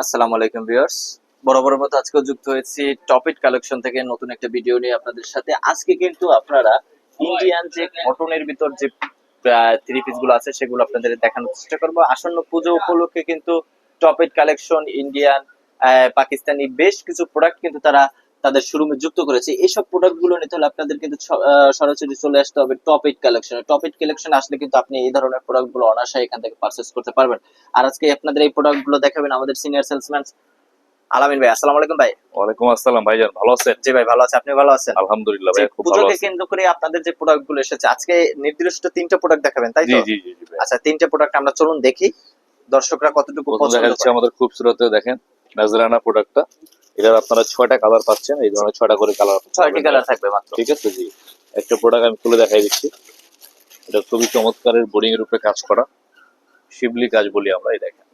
আসসালামু আলাইকুম ভিউয়ার্স। বরাবরের মতো আজকে যুক্ত হয়েছি কালেকশন থেকে নতুন একটা ভিডিও নিয়ে আপনাদের সাথে। আজকে কিন্তু আপনারা ইন্ডিয়ান যে কটনের ভিতর যে থ্রি গুলো আছে সেগুলো আপনাদের দেখানোর চেষ্টা করব। আসন্ন পুজো উপলক্ষে কিন্তু টপিক কালেকশন, ইন্ডিয়ান পাকিস্তানি বেশ কিছু প্রোডাক্ট কিন্তু তারা তাদের শোরুমে যুক্ত করেছে। এইসব প্রোডাক্টগুলো নিতে হলে আপনাদের কিন্তু সরাসরি চলে আসতে হবে টপ এইট কালেকশনে টপ এইট কালেকশন আসলে কিন্তু আপনি এই ধরনের প্রোডাক্টগুলো অনায়াসে এখান থেকে পারচেস করতে পারবেন। আর আজকে আপনাদের এই প্রোডাক্টগুলো দেখাবেন আমাদের সিনিয়র সেলসম্যান আলামিন ভাই। আসসালামু আলাইকুম ভাই। ওয়ালাইকুম আসসালাম ভাইজান ভালো আছেন? জি ভাই ভালো আছে। আপনি ভালো আছেন? আলহামদুলিল্লাহ ভাই খুব ভালো আছি। কেন্দ্র করে আপনাদের যে প্রোডাক্টগুলো এসেছে আজকে নির্দিষ্ট তিনটা প্রোডাক্ট দেখাবেন তাই তো? জি জি জি আচ্ছা তিনটা প্রোডাক্ট আমরা চলুন দেখি। দর্শকরা কতটুকু পছন্দ দেখা যাচ্ছে করে। আমাদের খুব সুরতে দেখেন নাজরানা প্রোডাক্টটা এটার আপনারা ছয়টা কালার পাচ্ছেন এই ধরনের ছয়টা করে কালার ছয়টি কালার থাকবে মাত্র। ঠিক আছে জি। একটা প্রোডাক্ট আমি খুলে দেখাই দিচ্ছি। এটা খুবই চমৎকারের বোর্ডিং এর উপরে কাজ করা। শিবলি কাজ বলি আমরা এই দেখেন।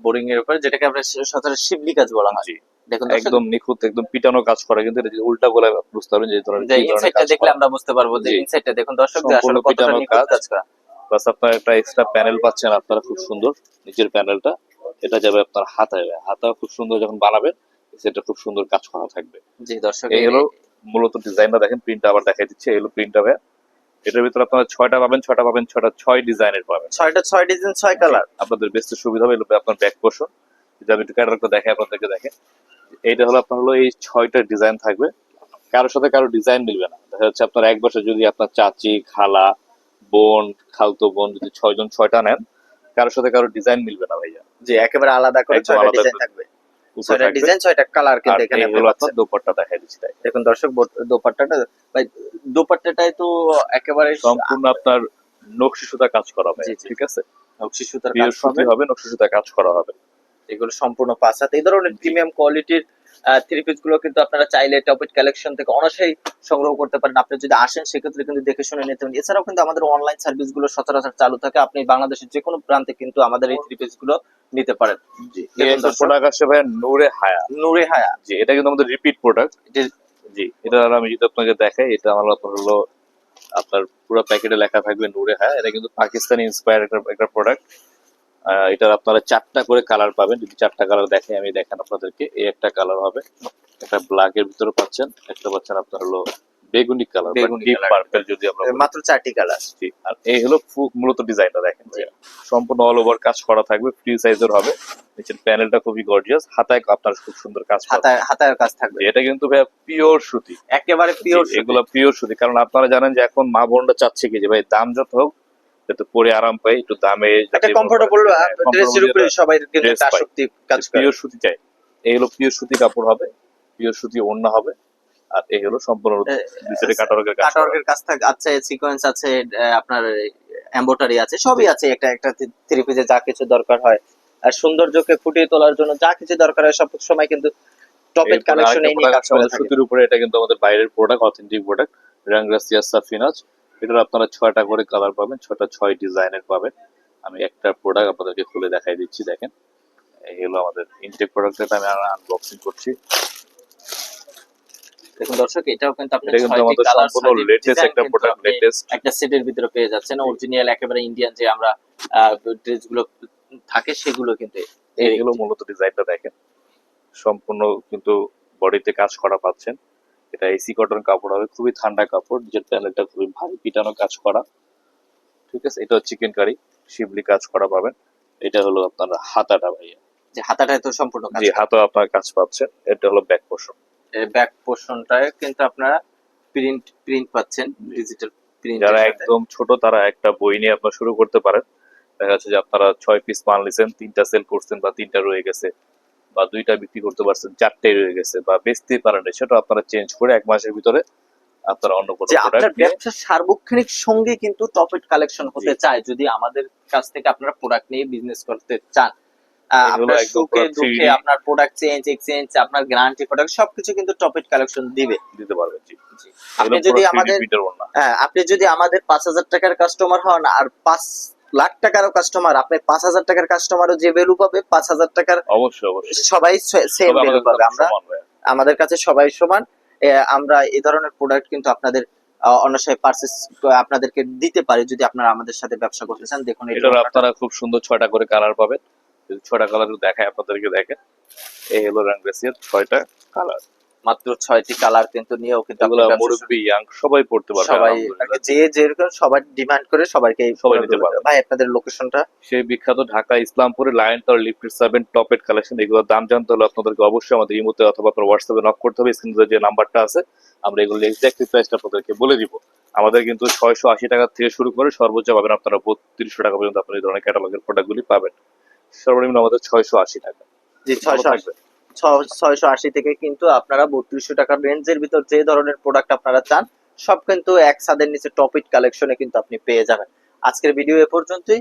বোরিং এর উপরে যেটাকে আমরা সচরাচর শিবলি কাজ বলা হয়। দেখুন একদম নিখুঁত একদম পিটানো কাজ করা কিন্তু এটা উল্টা গলায় বুঝতে পারবেন যে ধরনের ইনসাইডটা দেখলে আমরা বুঝতে পারব যে। ইনসাইডটা দেখুন দর্শক আসলে কতটা নিখুঁত কাজ। কাজ করা। প্লাস আপনার একটা এক্সট্রা প্যানেল পাচ্ছেন আপনারা খুব সুন্দর। নিচের প্যানেলটা এটা যাবে আপনার হাতায়। হাতা খুব সুন্দর যখন বানাবেন সেটা খুব সুন্দর কাজ করা থাকবে। জি দর্শক এই হলো মূলত ডিজাইনটা দেখেন প্রিন্টটা আবার দেখাই দিচ্ছে এই হলো প্রিন্টটা ভাই এটার ভিতরে আপনারা ছয়টা পাবেন ছয়টা পাবেন ছয়টা ছয় ডিজাইনের পাবেন। ছয়টা ছয় ডিজাইন ছয় কালার। আপনাদের বেস্ট সুবিধা হবে এগুলো আপনার ব্যাক পোর্শন যদি আমি একটু ক্যাটালগটা দেখে আপনাদেরকে দেখেন। এইটা হলো আপনার হলো এই ছয়টা ডিজাইন থাকবে। কারোর সাথে কারও ডিজাইন মিলবে না। দেখা যাচ্ছে আপনার এক বছর যদি আপনার চাচি খালা বোন খালতো বোন যদি ছয়জন ছয়টা নেন কারোর সাথে কারও ডিজাইন মিলবে না ভাইয়া। জি একেবারে আলাদা করে ছয়টা ডিজাইন থাকবে। ছয়টা। ডিজাইন ছয়টা কালার কিন্তু এখানে এগুলো আপনার দোপাট্টা দেখা দিচ্ছি তাই। দেখুন দর্শক দোপাট্টাটা ভাই দোপাট্টাটাই তো একেবারে সম্পূর্ণ আপনার নকশি সুতা কাজ করা হবে। ঠিক আছে? নকশি সুতার কাজ হবে। নকশি সুতা কাজ করা হবে। এগুলো সম্পূর্ণ পাঁচ হাত। এই ধরনের প্রিমিয়াম কোয়ালিটির থ্রি পিসগুলো কিন্তু আপনারা চাইলে টপিক কালেকশন থেকে অনায়াসেই সংগ্রহ করতে পারেন। আপনি যদি আসেন সেক্ষেত্রে কিন্তু দেখে শুনে নিতে পারেন। এছাড়াও কিন্তু আমাদের অনলাইন সার্ভিসগুলো সচরাচর চালু থাকে। আপনি বাংলাদেশের যে কোনো প্রান্তে কিন্তু আমাদের এই থ্রি পিসগুলো নিতে পারেন। প্রোডাক্ট ভাই নূরে হায়া নূরে হায়া জি এটা কিন্তু আমাদের রিপিট প্রোডাক্ট জি। এটা আমি যদি আপনাকে দেখাই এটা আমার হলো আপনার পুরো প্যাকেটে লেখা থাকবে নূরে হায়া এটা কিন্তু পাকিস্তানি ইন্সপায়ার একটা একটা প্রোডাক্ট এটার আপনারা চারটা করে কালার পাবেন। যদি চারটা কালার দেখে আমি দেখান আপনাদেরকে এই একটা কালার হবে। একটা ব্ল্যাক এর ভিতরে পাচ্ছেন একটা পাচ্ছেন আপনার হলো বেগুনি কালার বেগুনি পার্পল যদি আমরা মাত্র চারটি কালার আর এই হলো মূলত ডিজাইনটা দেখেন সম্পূর্ণ অল ওভার কাজ করা থাকবে ফ্রি সাইজের হবে। নিচের প্যানেলটা খুবই গর্জিয়াস হাতায় আপনার খুব সুন্দর কাজ হাতায় হাতায় কাজ থাকবে। এটা কিন্তু ভাই পিওর সুতি। একেবারে পিওর এগুলো পিওর সুতি। কারণ আপনারা জানেন যে এখন মা বোনরা চাচ্ছে কি যে ভাই দাম যত হোক যাতে পরে আরাম পাই একটু দামে একটা কমফোর্টেবল ড্রেসের উপরে সবাই কিন্তু। আসক্তি কাজ করে। পিওর সুতি চাই। এই হলো পিওর সুতি কাপড় হবে পিওর সুতি ওড়না হবে আর এই হলো সম্পূর্ণ ভিতরে কাটারকের কাজ কাজ থাকে আছে সিকোয়েন্স আছে আপনার এমব্রয়ডারি আছে সবই আছে একটা একটা থ্রি পিসে যা কিছু দরকার হয়। আর সৌন্দর্যকে ফুটিয়ে তোলার জন্য যা কিছু দরকার হয় সব সময় কিন্তু টপের এরপরে কালেকশন এই নিয়ে কাজ করে সুতির উপরে এটা কিন্তু আমাদের বাইরের product authentic product Rangrasiya Safinaz এটার আপনারা ছয়টা করে কালার পাবেন ছয়টা ছয় ডিজাইনের পাবেন। আমি একটা প্রোডাক্ট আপনাদেরকে খুলে দেখাই দিচ্ছি দেখেন। এই হলো আমাদের ইনটেক প্রোডাক্টটা আমি আনবক্সিং করছি। দেখুন দর্শক এটাও কিন্তু আপনি ছয়টি colour, সম্পূর্ণ লেটেস্ট একটা প্রোডাক্ট লেটেস্ট একটা সেটের ভিতরে পেয়ে যাচ্ছেন। অরিজিনাল একেবারে ইন্ডিয়ান যে আমরা ড্রেসগুলো থাকে সেগুলো কিন্তু এইগুলো মূলত ডিজাইনটা দেখেন। সম্পূর্ণ কিন্তু বডিতে কাজ করা পাচ্ছেন। এটা এসি কটন কাপড় হবে খুবই ঠান্ডা কাপড় নিচের প্যানেলটা খুবই ভারী পিটানো কাজ করা ঠিক আছে? এটা চিকেন কারি শিবলি কাজ করা পাবেন। এটা হলো আপনার হাতাটা ভাইয়া। যে হাতাটায় তো সম্পূর্ণ কাজ জি হাতা আপনার কাজ পাচ্ছেন এটা হলো ব্যাক পোর্শন ব্যাক পোর্শনটায় কিন্তু আপনারা প্রিন্ট প্রিন্ট পাচ্ছেন ডিজিটাল প্রিন্ট যারা একদম ছোট তারা একটা বই নিয়ে আপনার শুরু করতে পারেন। দেখা যাচ্ছে যে আপনারা ছয় পিস মাল নিছেন তিনটা সেল করছেন বা তিনটা রয়ে গেছে। বা দুইটা বিক্রি করতে পারছেন চারটে রয়ে গেছে বা বেচতে পারেন সেটা আপনারা চেঞ্জ করে এক মাসের ভিতরে আপনারা অন্য কোনো আপনার ব্যবসার সার্বক্ষণিক সঙ্গে কিন্তু কালেকশন হতে চায়। যদি আমাদের কাছ থেকে আপনারা প্রোডাক্ট নিয়ে বিজনেস করতে চান আপনার সুখে দুঃখে আপনার প্রোডাক্ট চেঞ্জ এক্সচেঞ্জ আপনার গ্যারান্টি প্রোডাক্ট সবকিছু কিন্তু কালেকশন দিবে। দিতে পারবেন আপনি যদি আমাদের। হ্যাঁ আপনি যদি আমাদের পাঁচ হাজার টাকার কাস্টমার হন আর পাঁচ লাখ টাকারও কাস্টমার আপনি পাঁচ হাজার টাকার কাস্টমারও যে ভ্যালু পাবে পাঁচ হাজার টাকার অবশ্যই অবশ্যই। সবাই সেম ভ্যালু পাবে। আমরা আমাদের কাছে সবাই সমান। আমরা এই ধরনের প্রোডাক্ট কিন্তু আপনাদের অন্যসায় পারচেস আপনাদেরকে দিতে পারি যদি আপনারা আমাদের সাথে ব্যবসা করতে চান। দেখুন ওড়নাটা। আপনারা খুব সুন্দর ছয়টা করে কালার পাবেন। ছয়টা কালার দেখায় আপনাদেরকে দেখে এই হলো ছয়টা কালার মাত্র ছয়টি কালার কিন্তু নিয়েও কিন্তু এগুলো মুরব্বী ইয়াং সবাই পড়তে পারবে সবাই যে যেরকম সবাই ডিমান্ড করে সবাইকে সবাই নিতে পারবে। ভাই আপনাদের লোকেশনটা সেই বিখ্যাত ঢাকা ইসলামপুরে লায়ন টাওয়ার লিফটেড সেভেন টপের কালেকশন এগুলোর দাম জানতে হলে আপনাদেরকে অবশ্যই আমাদের ইমোতে অথবা আপনার হোয়াটসঅ্যাপে নক করতে হবে। স্ক্রিনে যে নাম্বারটা আছে আমরা এগুলো এক্সাক্টলি প্রাইসটা আপনাদেরকে বলে দিব। আমাদের কিন্তু ছয়শো আশি টাকা থেকে শুরু করে সর্বোচ্চ পাবেন আপনারা বত্রিশশো টাকা পর্যন্ত আপনার এই ধরনের ক্যাটালগের প্রোডাক্টগুলি পাবেন। সর্বনিম্ন আমাদের ছয়শো আশি টাকা। জি ছয়শো থাকবেন। ছয়শো আশি থেকে কিন্তু আপনারা বত্রিশশো টাকার রেঞ্জের ভিতর যে ধরনের প্রোডাক্ট আপনারা চান, সব কিন্তু এক ছাদের নিচে টপিক কালেকশনে কিন্তু আপনি পেয়ে যাবেন। আজকের ভিডিও এ পর্যন্তই।